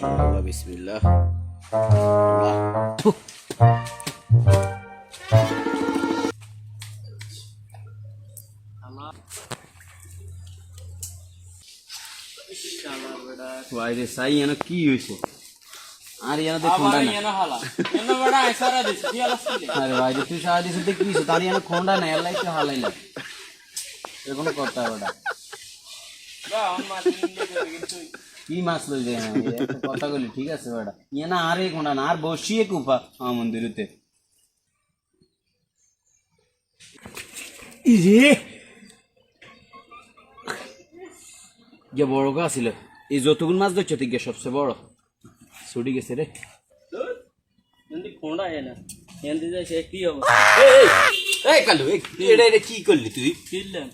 আল্লাহ বিসমিল্লাহ। বাইরে সাই এনে কি হইছে? আর এনে দেখুন না আরে ভাই তুই সারা দিছে দেখ কি হইছে? তার এনে হালাইলা এরকম ওটা কি মাছ লই যায় না কথা বলি ঠিক আছে ওটা ইয়ে না আরে কোনা না আর বসিয়ে কুপা আমার মন্দিরেতে। ইরে! যে বড় গা ছিল এই যতগুন মাছ ধরছে ঠিক সবচেয়ে বড়। ছুটি গেছে রে। এই কালু এই এটা এটা কি করলি তুই?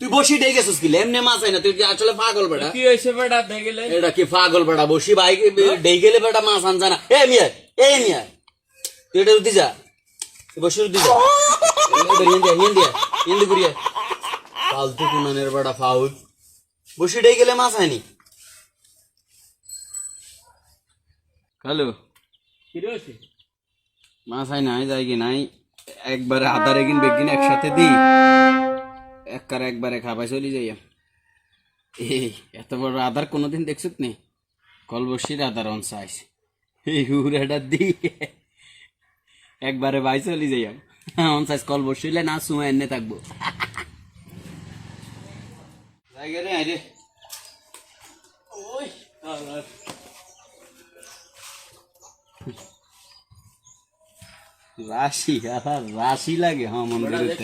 তুই বসি ডে গেছিস কি? এমনি মাছ হয় না তুই আসলে পাগল বেটা? কি হয়েছে বেটা দেখলে এটা কি পাগল বেটা? বসি বাইক ডে গেলে বেটা মাছ আনছে না। এ মিয়া এ মিয়া। তুই এটা উঠি যা। তুই বসে উঠি যা। করিয়া ফালতু কুনানের বেটা ফাউল। বসি ডে গেলে মাছ হয়নি হ্যালো কি মাছ হয় নাই যাই কি নাই। একবারে আধারে কিন বেগিন একসাথে দিই। একবার একবারে খাবাই চলি যাই এই, এত বড় আধার কোনোদিন দেখছত নি কলবসির আধার অন সাইজ এই হুড়াটা দি একবারে বাই চলি যাই অন সাইজ কল বসিলে না সুমা এনে থাকব। আরে ওই राशि यार राशि लगे हाँ मंदिर